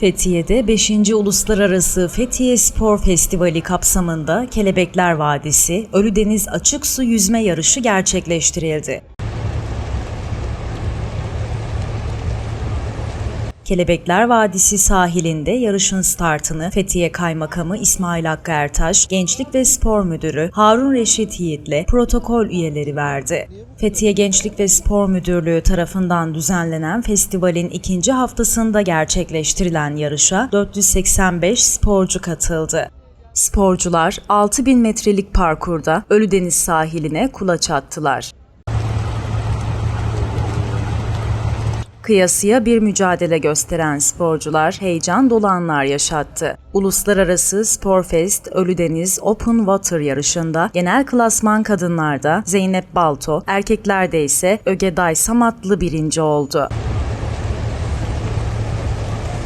Fethiye'de 5. Uluslararası Fethiye Spor Festivali kapsamında Kelebekler Vadisi Ölüdeniz Açık Su Yüzme Yarışı gerçekleştirildi. Kelebekler Vadisi sahilinde yarışın startını Fethiye Kaymakamı İsmail Hakkı Ertaş, Gençlik ve Spor Müdürü Harun Reşit Yiğit'le protokol üyeleri verdi. Fethiye Gençlik ve Spor Müdürlüğü tarafından düzenlenen festivalin ikinci haftasında gerçekleştirilen yarışa 485 sporcu katıldı. Sporcular 6000 metrelik parkurda Ölüdeniz sahiline kulaç attılar. Kıyasıya bir mücadele gösteren sporcular heyecan dolu anlar yaşattı. Uluslararası Sporfest Ölüdeniz Open Water yarışında genel klasman kadınlarda Zeynep Balto, erkeklerde ise Ögeday Samatlı birinci oldu.